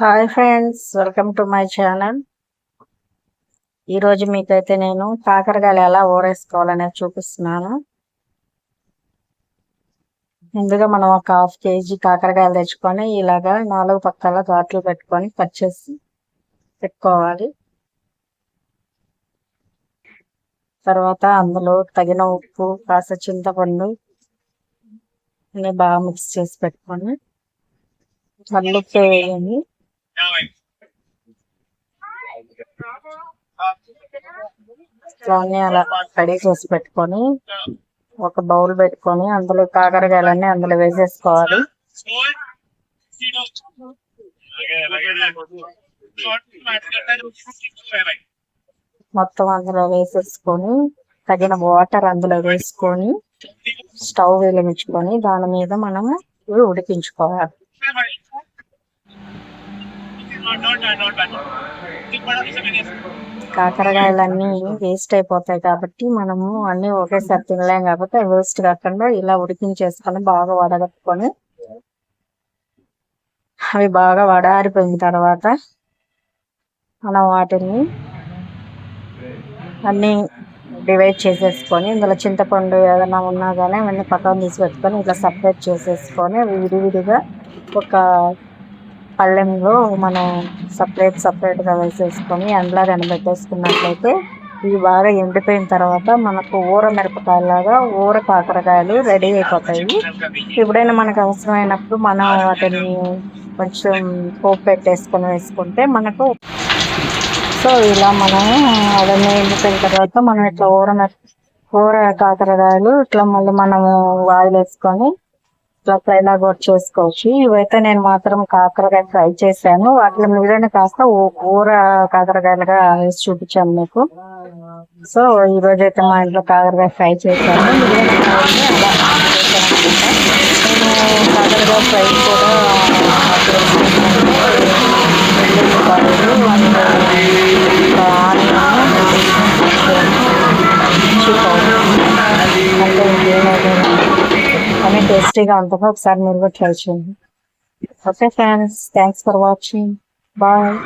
Hi friends welcome to my channel. ఈరోజు మీకైతే నేను కాకరకాయలు ఎలా ఊరేసుకోవాలనేది చూపిస్తున్నాను. ముందుగా మనం ఒక హాఫ్ కేజీ కాకరకాయలు తెచ్చుకొని ఇలాగా నాలుగు పక్కల ఘాట్లు పెట్టుకొని కట్ చేసి పెట్టుకోవాలి. తర్వాత అందులో తగిన ఉప్పు కాస్త చింతపండు అన్ని బాగా మిక్స్ చేసి పెట్టుకొని కల్లుప్పు వేయండి ఇట్లానే అలా రెడీ చేసి పెట్టుకొని ఒక బౌల్ పెట్టుకొని అందులో కాకరకాయలన్నీ అందులో వేసేసుకోవాలి. మొత్తం అందులో వేసేసుకొని తగిన వాటర్ అందులో వేసుకొని స్టవ్ వెలిగించుకొని దాని మీద మనము ఉడికించుకోవాలి. కాకరకాయలన్నీ వేస్ట్ అయిపోతాయి కాబట్టి మనము అన్ని ఒకేసారి తినలేం కాబట్టి వేస్ట్ కాకుండా ఇలా ఉడికించేసుకొని బాగా వడగట్టుకొని అవి బాగా వడారిపోయిన తర్వాత మనం వాటిని అన్ని డివైడ్ చేసేసుకొని ఇందులో చింతపండు ఏదైనా ఉన్నా కానీ అవన్నీ పక్కన తీసి పెట్టుకొని ఇట్లా సపరేట్ చేసేసుకొని విడివిడిగా ఒక పళ్ళెంలో మనం సపరేట్ సపరేట్గా వేసేసుకొని అందులో ఎండబెట్టేసుకున్నట్లయితే ఇవి బాగా ఎండిపోయిన తర్వాత మనకు ఊర మిరపకాయలాగా ఊర కాకరకాయలు రెడీ అయిపోతాయి. ఎప్పుడైనా మనకు అవసరమైనప్పుడు మనం వాటిని కొంచెం పోపు పెట్టేసుకొని వేసుకుంటే మనకు సో ఇలా మనం అవన్నీ ఎండిపోయిన తర్వాత మనం ఇట్లా ఊర ఊర కాకరకాయలు ఇట్లా మళ్ళీ మనము ఆయిల్ వేసుకొని ఇట్లా ఫ్రై కూడా చేసుకోవచ్చు ఇవైతే నేను మాత్రం కాకరకాయ ఫ్రై చేశాను. వాటిలో మీదనే కాస్త ఊర కాకరకాయలుగా వేసి చూపించాను మీకు. సో ఈ రోజు అయితే మా ఇంట్లో కాకరకాయ ఫ్రై చేశాను. tasty ga untundho ok sari meeru kuda okay friends. Thanks for watching. Bye.